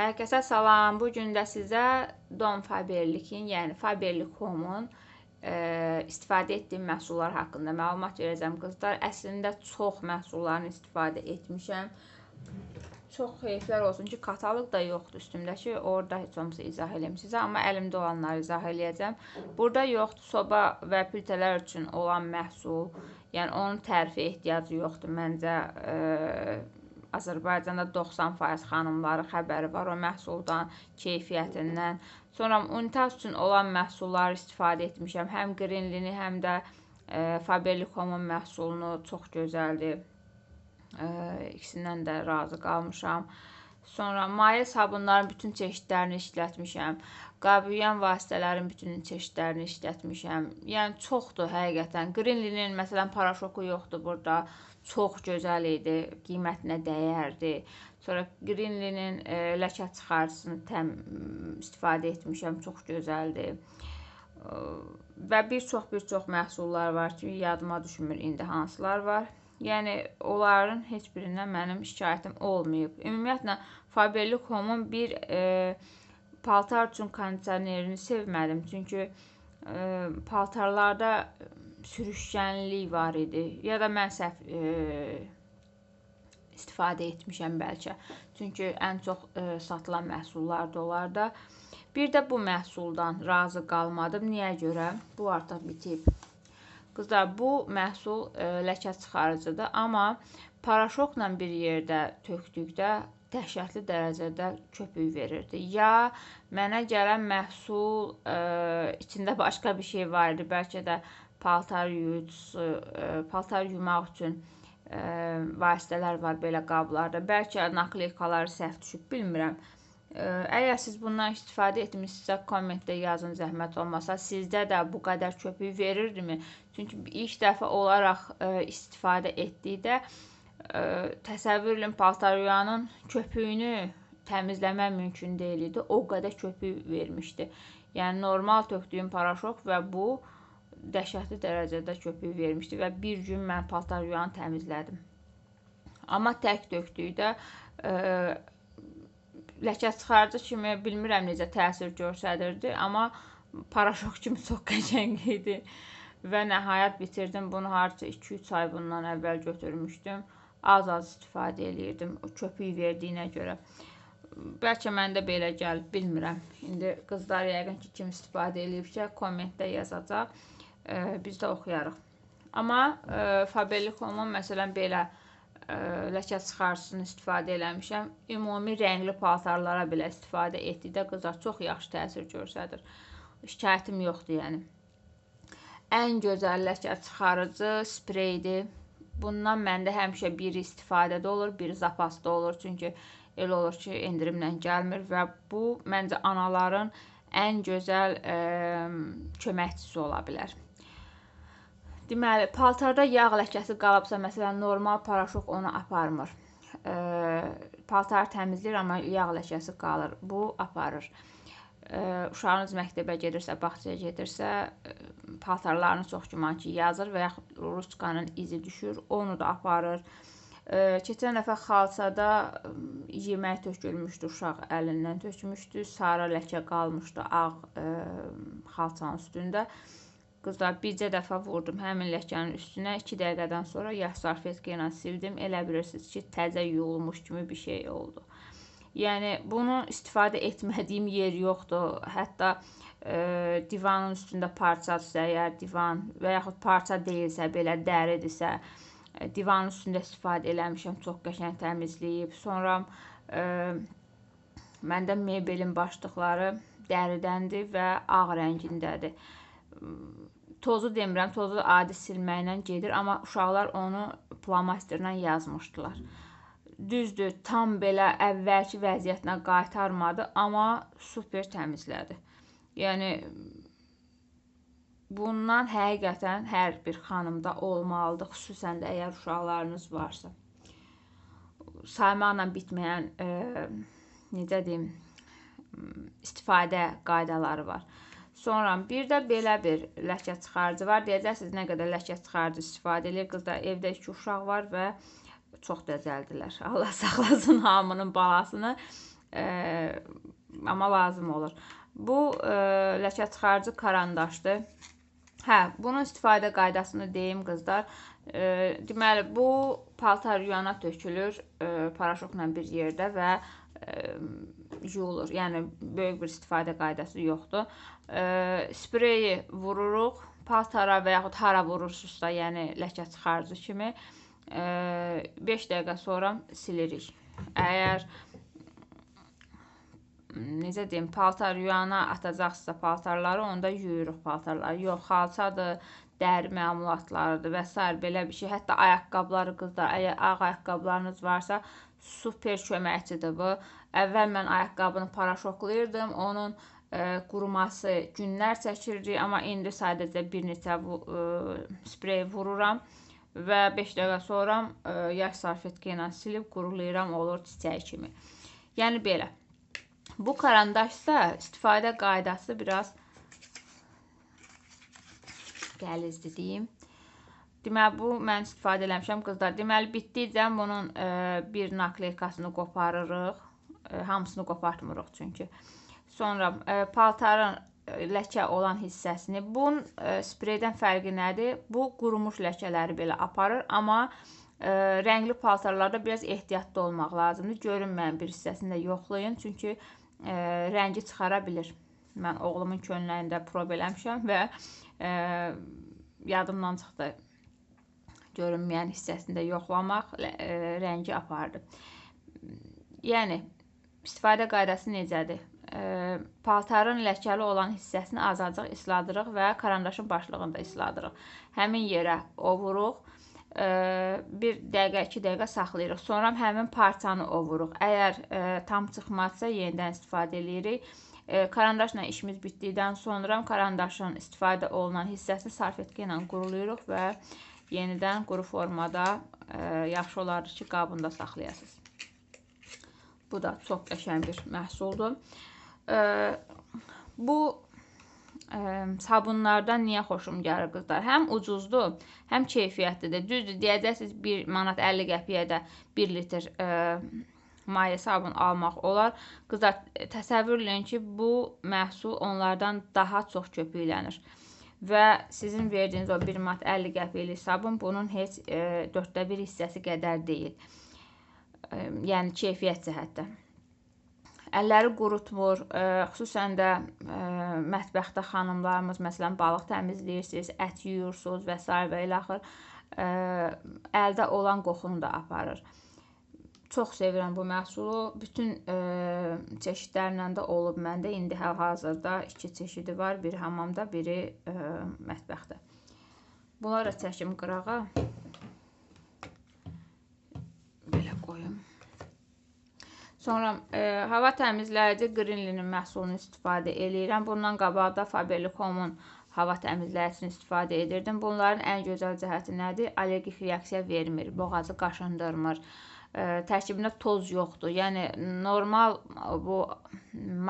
Hər kəsə salam. Bu gün də sizə Dom Faberlikin, yəni Faberlik Home-un e, istifadə etdiyim məhsullar haqqında məlumat verəcəm qızlar. Əslində çox məhsullarını istifadə etmişəm. Çox xeyirlər olsun ki, kataloq da yoxdur üstümdəki. Orada heç olmasa izah eləyim sizə, amma əlimdə olanları izah eləyəcəm. Burada yoxdur soba və plitələr üçün olan məhsul. Yəni onun tərifə ehtiyacı yoxdur məncə. E, Azərbaycanda 90% xanımları xəbəri var o məhsuldan, keyfiyyətindən. Sonra unitas üçün olan məhsulları istifadə etmişəm. Həm Greenlini, həm də e, Faberlic-Home'un məhsulunu çox gözəldir. E, ikisindən də razı qalmışam. Sonra maye sabunların bütün çeşidlərini işlətmişəm. Qabiyən vasitələrin bütün çeşidlərini işlətmişəm. Yəni çoxdur həqiqətən. Greenlinin məsələn paraşoku yoxdur burada çox gözəl idi, qiymətinə dəyərdi. Sonra Greenlinin e, ləkə çıxarıcısını təm istifadə etmişəm, çox gözəldir. E, və bir çox bir çox məhsullar var ki, yadıma düşmür indi hansılar var. Yəni onların heç birindən mənim şikayətim olmayıb. Ümumiyyətlə Faberlic Home-un bir e, paltar üçün kondisionerini sevmədim. Çünki e, paltarlarda sürüşkənlik var idi. Ya da mən səhv e, istifadə etmişəm bəlkə. Çünki ən çox e, satılan məhsullar da onlarda. Bir də bu məhsuldan razı qalmadım. Niyə görə? Bu artıq bitib. Qızlar, bu məhsul e, ləkə çıxarıcıdır, amma paraşokla bir yerdə tökdükdə dəhşətli dərəcədə köpük verirdi. Ya mənə gələn məhsul e, içində başqa bir şey var idi. Bəlkə də paltar yuyucusu, e, paltar yumaq üçün e, vasitələr var belə qablarda. Bəlkə nakleykaları səhv düşüb, bilmirəm. Əgər siz bundan istifadə etmisinizsə, kommentdə yazın zəhmət olmasa. Sizdə də bu qədər köpük verirdimi? Çünki ilk dəfə olaraq istifadə etdikdə təsəvvür edin paltar yuyanın köpüyünü təmizləmək mümkün deyil idi. O qədər köpük vermişdi. Yəni normal tökdüyüm paraşok və bu dəhşətli dərəcədə köpük vermişdi və bir gün mən paltar yuyanı təmizlədim. Amma tək dökdükdə e, ləkə çıxarıcı kimi bilmirəm necə təsir göstərirdi, amma paraşok kimi çox qəşəng idi. Və nəhayət bitirdim. Bunu harca 2-3 ay bundan əvvəl götürmüşdüm. Az-az istifadə eləyirdim o köpük verdiyinə görə. Bəlkə məndə belə gəlib, bilmirəm. İndi qızlar yəqin ki, kim istifadə eləyibsə, kommentdə yazacaq biz də oxuyarıq. Amma e, Faberlic-Home'un məsələn belə e, ləkə çıxarıcısını istifadə eləmişəm. Ümumi rəngli paltarlara belə istifadə etdikdə qızlar çox yaxşı təsir göstərir. Şikayətim yoxdur yəni. Ən gözəl ləkə çıxarıcı spreydir. Bundan məndə həmişə biri istifadədə olur, biri zapasda olur. Çünki elə olur ki, endirimlə gəlmir və bu məncə anaların ən gözəl ə, köməkçisi ola bilər. Deməli, paltarda yağ ləkəsi qalıbsa, məsələn, normal paraşok onu aparmır. E, paltarı təmizləyir, amma yağ ləkəsi qalır. Bu aparır. E, uşağınız məktəbə gedirsə, bağçaya gedirsə, e, paltarlarını çox güman ki, yazır və yaxud ruçkanın izi düşür, onu da aparır. E, keçən dəfə xalçada yemək tökülmüşdü, uşaq əlindən tökmüşdü, sarı ləkə qalmışdı ağ e, xalçanın üstündə. E, Qızlar, bircə dəfə vurdum həmin ləkənin üstünə. 2 dəqiqədən sonra yaş salfetka ilə sildim. Elə bilirsiniz ki, təzə yuyulmuş kimi bir şey oldu. Yəni bunu istifadə etmədiyim yer yoxdur. Hətta e, divanın üstündə parçadırsa, əgər divan və yaxud parça deyilsə, belə dəridirsə, e, divanın üstündə istifadə eləmişəm. Çox qəşəng təmizləyib. Sonra e, məndə mebelin başlıqları dəridəndir və ağ rəngindədir tozu demirəm, tozu adi silməklə gedir, amma uşaqlar onu flomasterlə yazmışdılar. Düzdür, tam belə əvvəlki vəziyyətinə qaytarmadı, amma super təmizlədi. Yəni bundan həqiqətən hər bir xanımda olmalıdır, xüsusən də əgər uşaqlarınız varsa. Saymaqla bitməyən e, necə deyim, istifadə qaydaları var. Sonra bir də belə bir ləkə çıxarıcı var. Deyəcəksiniz nə qədər ləkə çıxarıcı istifadə edir. Qızlar evdə 2 uşaq var və çox dəcəldilər. Allah saxlasın hamının balasını. E, amma lazım olur. Bu e, ləkə çıxarıcı karandaşdır. Hə, bunun istifadə qaydasını deyim qızlar. E, deməli, bu paltar yuyana tökülür e, paraşokla bir yerdə və e, yuyulur. Yəni böyük bir istifadə qaydası yoxdur. E, spreyi vururuq paltara və yaxud hara vurursunuzsa, yəni ləkə çıxarıcı kimi 5 e, dəqiqə sonra silirik. Əgər necə deyim, paltar yuyana atacaqsınızsa paltarları, onda yuyuruq paltarları. Yox, xalçadır, dəri məmulatlarıdır və s. belə bir şey. Hətta ayaqqabıları qızlar, əgər ağ ayaqqabılarınız varsa, super köməkçidir bu. Əvvəl mən ayaqqabını paraşoklayırdım, onun ə, e, quruması günlər çəkirdi, amma indi sadəcə bir neçə bu ə, e, sprey vururam və 5 dəqiqə sonra ə, e, yaş salfetka ilə silib qurulayıram, olur çiçək kimi. Yəni belə. Bu karandaşsa istifadə qaydası biraz gəlizdir deyim. Deməli, bu mən istifadə eləmişəm qızlar. Deməli, bitdikcə bunun e, bir nakleykasını qoparırıq. E, hamısını qopartmırıq çünki. Sonra e, paltarın ləkə olan hissəsini. Bunun e, spreydən fərqi nədir? Bu qurumuş ləkələri belə aparır, amma e, rəngli paltarlarda biraz ehtiyatlı olmaq lazımdır. Görünməyən bir hissəsini də yoxlayın, çünki e, rəngi çıxara bilir. Mən oğlumun könllərində prob eləmişəm və e, yadımdan çıxdı görünməyən hissəsində yoxlamaq e, rəngi apardı. Yəni istifadə qaydası necədir? E, paltarın ləkəli olan hissəsini azacıq isladırıq və karandaşın başlığında isladırıq. Həmin yerə ovuruq bir dəqiqə, 2 dəqiqə saxlayırıq. Sonra həmin parçanı ovuruq. Əgər tam çıxmazsa yenidən istifadə edirik. Karandaşla işimiz bitdikdən sonra karandaşın istifadə olunan hissəsini salfetka ilə qurulayırıq və yenidən quru formada ə, yaxşı olardı ki, qabında saxlayasınız. Bu da çox qəşəng bir məhsuldur. Ə, bu sabunlardan niyə xoşum gəlir qızlar? Həm ucuzdur, həm keyfiyyətlidir. Düzdür, deyəcəksiniz 1 manat 50 qəpiyə də 1 litr ə, maye sabun almaq olar. Qızlar, təsəvvür eləyin ki, bu məhsul onlardan daha çox köpüklənir. Və sizin verdiyiniz o 1 manat 50 qəpiklik sabun bunun heç e, 4də 1 hissəsi qədər deyil. E, yəni keyfiyyət cəhətdən. Əlləri qurutmur. Ə, xüsusən də ə, mətbəxdə xanımlarımız məsələn balıq təmizləyirsiniz, ət yuyursunuz və s. və ilə axır ə, əldə olan qoxunu da aparır. Çox sevirəm bu məhsulu. Bütün ə, çeşidlərlə də olub məndə. İndi hal-hazırda 2 çeşidi var. Biri hamamda, biri ə, mətbəxdə. Bunları çəkim qırağa. Sonra e, hava təmizləyici Greenlinin məhsulunu istifadə eləyirəm. Bundan qabaq da Faberlic-Home'un hava təmizləyicisini istifadə edirdim. Bunların ən gözəl cəhəti nədir? Allergik reaksiya vermir, boğazı qaşındırmır. E, tərkibində toz yoxdur. Yəni normal bu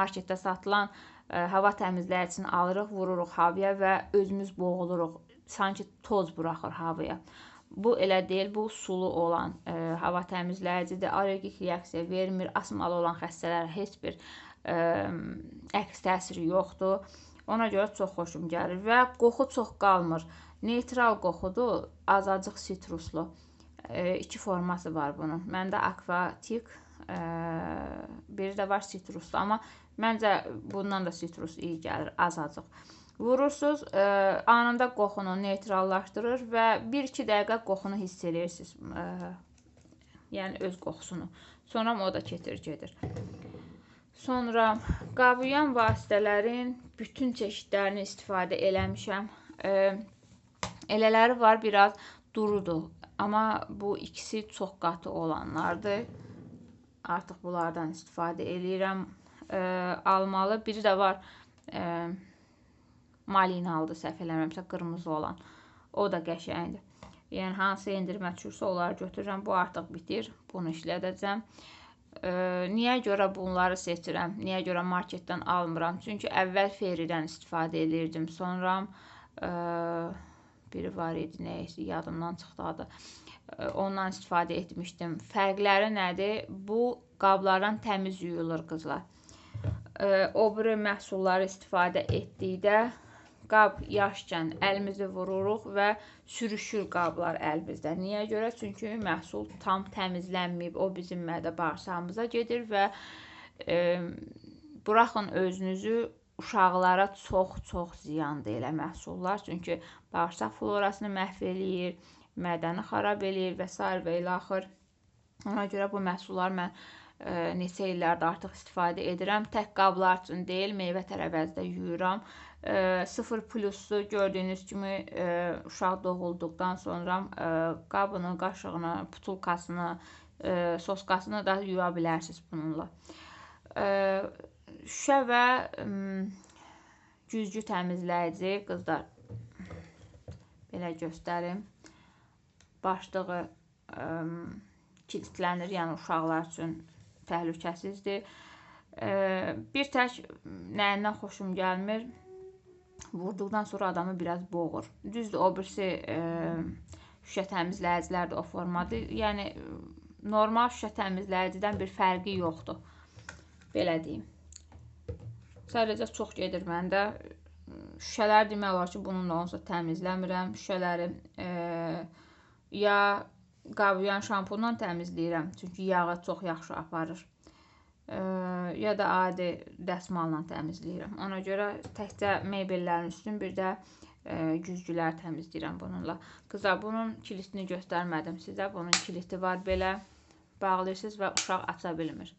marketdə satılan e, hava təmizləyicisini alırıq, vururuq havaya və özümüz boğuluruq. Sanki toz buraxır havaya. Bu elə deyil, bu sulu olan ə, hava təmizləyicidir. Allergik reaksiya vermir. Asmalı olan xəstələrə heç bir ə, əks təsiri yoxdur. Ona görə çox xoşum gəlir və qoxu çox qalmır. Neytral qoxudur, azacıq sitruslu. E, iki forması var bunun. Məndə akvatik, e, biri də var sitruslu, amma məncə bundan da sitrus iyi gəlir, azacıq. Vurursunuz, ə, e, anında qoxunu neytrallaşdırır və 1-2 dəqiqə qoxunu hiss edirsiniz. Ə, e, yəni öz qoxusunu. Sonra o da keçir gedir. Sonra qavuyan vasitələrin bütün çeşidlərini istifadə eləmişəm. E, elələri var, biraz durudur. Amma bu ikisi çox qatı olanlardır. Artıq bunlardan istifadə eləyirəm. Ə, almalı. Biri də var. Ə, malinalıdır, səhv eləmirəmsə, qırmızı olan. O da qəşəngdir. Yəni hansı endirmə düşürsə onları götürürəm. Bu artıq bitir. Bunu işlədəcəm. E, niyə görə bunları seçirəm? Niyə görə marketdən almıram? Çünki əvvəl Feridən istifadə edirdim. Sonra e, biri var idi, nə isə yadımdan çıxdı adı. Ondan istifadə etmişdim. Fərqləri nədir? Bu qablardan təmiz yuyulur qızlar. O biri məhsulları istifadə etdikdə qab yaşkən əlimizi vururuq və sürüşür qablar əlimizdə. Niyə görə? Çünki məhsul tam təmizlənməyib. O bizim mədə bağırsağımıza gedir və e, buraxın özünüzü uşaqlara çox-çox ziyandır elə məhsullar. Çünki bağırsaq florasını məhv eləyir, mədəni xarab eləyir və s. və ilə axır. Ona görə bu məhsulları mən ə, e, neçə illərdir artıq istifadə edirəm. Tək qablar üçün deyil, meyvə tərəvəzdə yuyuram. 0 pluslu gördüyünüz kimi ə, e, uşaq doğulduqdan sonra ə, e, qabını, qaşığını, putulkasını, ə, soskasını da yuya bilərsiniz bununla. Ə, şüşə və ə, güzgü təmizləyici qızlar belə göstərim. Başlığı ə, kilitlənir, yəni uşaqlar üçün təhlükəsizdir. Ə, bir tək nəyindən xoşum gəlmir? Vurduqdan sonra adamı biraz boğur. Düzdür, o birisi e, şüşə təmizləyicilər də o formadır. Yəni normal şüşə təmizləyicidən bir fərqi yoxdur. Belə deyim. Sadəcə çox gedir məndə. Şüşələri demək olar ki, bununla onsuz təmizləmirəm. Şüşələri e, ya qavuyan şampunla təmizləyirəm, çünki yağı çox yaxşı aparır ya da adi dəsmalla təmizləyirəm. Ona görə təkcə mebellərin üstün bir də güzgülər təmizləyirəm bununla. Qızlar, bunun kilitini göstərmədim sizə. Bunun kiliti var belə. Bağlayırsınız və uşaq aça bilmir.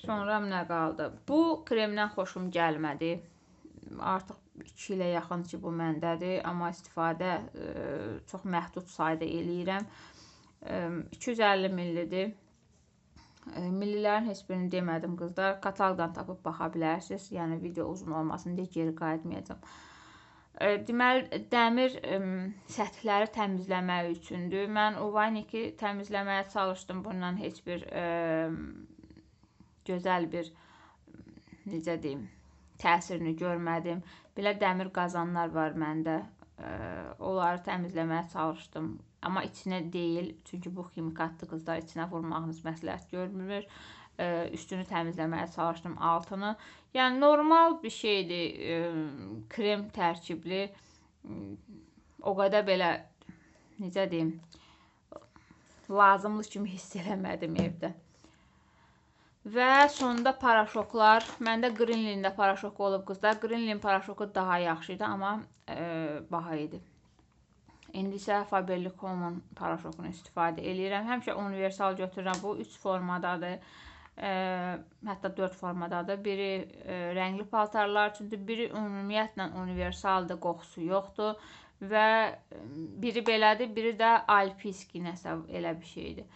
Sonra nə qaldı? Bu kremdən xoşum gəlmədi. Artıq 2 ilə yaxın ki, bu məndədir, amma istifadə ə, çox məhdud sayda eləyirəm. Ə, 250 millidir. Millilərin heç birini demədim qızlar. Kataloqdan tapıb baxa bilərsiniz. Yəni video uzun olmasın deyə geri qayıtmayacağam. Deməli, dəmir səthləri təmizləmək üçündür. Mən Uvaniki təmizləməyə çalışdım. Bundan heç bir ə, gözəl bir necə deyim, təsirini görmədim. Belə dəmir qazanlar var məndə. Ə, onları təmizləməyə çalışdım. Amma içinə deyil, çünki bu ximikatlı qızlar içinə vurmağınız məsləhət görmür. E, üstünü təmizləməyə çalışdım, altını. Yəni normal bir şeydir, e, krem tərkibli. O qədər belə necə deyim, lazımlı kimi hiss eləmədim evdə. Və sonda paraşoklar. Məndə Greenlin-də paraşok olub qızlar. Greenlin paraşoku daha yaxşı idi, amma e, baha idi. İndi isə Faberlic Common paraşokunu istifadə eləyirəm. Həmişə universal götürürəm. Bu 3 formadadır. Ə, hətta 4 formadadır. Biri ə, rəngli paltarlar üçündür, biri ümumiyyətlə universaldır, qoxusu yoxdur və biri belədir, biri də alpiski nəsə elə bir şeydir.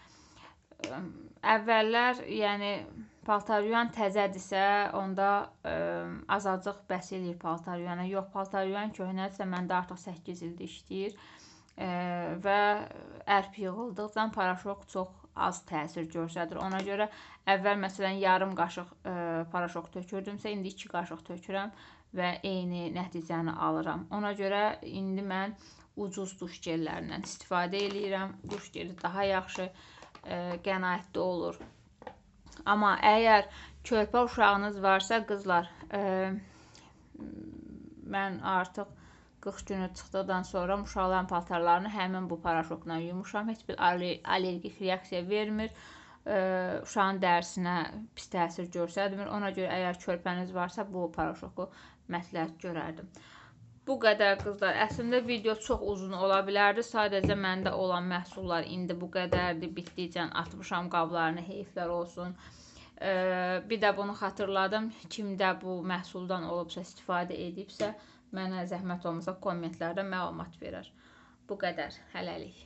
Əvvəllər, yəni paltar yuyan təzədirsə, onda ə, azacıq bəs eləyir paltar yuyana. Yox, paltar yuyan köhnədirsə, məndə artıq 8 ildir işləyir və ərp yığıldıqdan paraşok çox az təsir göstərir. Ona görə əvvəl məsələn yarım qaşıq ə, paraşok tökürdümsə, indi 2 qaşıq tökürəm və eyni nəticəni alıram. Ona görə indi mən ucuz duş gellərindən istifadə eləyirəm. Duş geli daha yaxşı ə, qənaətli olur. Amma əgər körpə uşağınız varsa, qızlar, ə, mən artıq 40 günü çıxdıqdan sonra uşaqların paltarlarını həmin bu paraşokla yumuşam. Heç bir allergik reaksiya vermir. Ə, uşağın dərisinə pis təsir göstərmir. Ona görə əgər körpəniz varsa bu paraşoku məsləhət görərdim. Bu qədər qızlar. Əslində video çox uzun ola bilərdi. Sadəcə məndə olan məhsullar indi bu qədərdir. Bitdikcə atmışam qablarını, heyflər olsun. Ə, bir də bunu xatırladım. Kimdə bu məhsuldan olubsa, istifadə edibsə, Mənə zəhmət olmasa kommentlərdə məlumat verər. Bu qədər hələlik.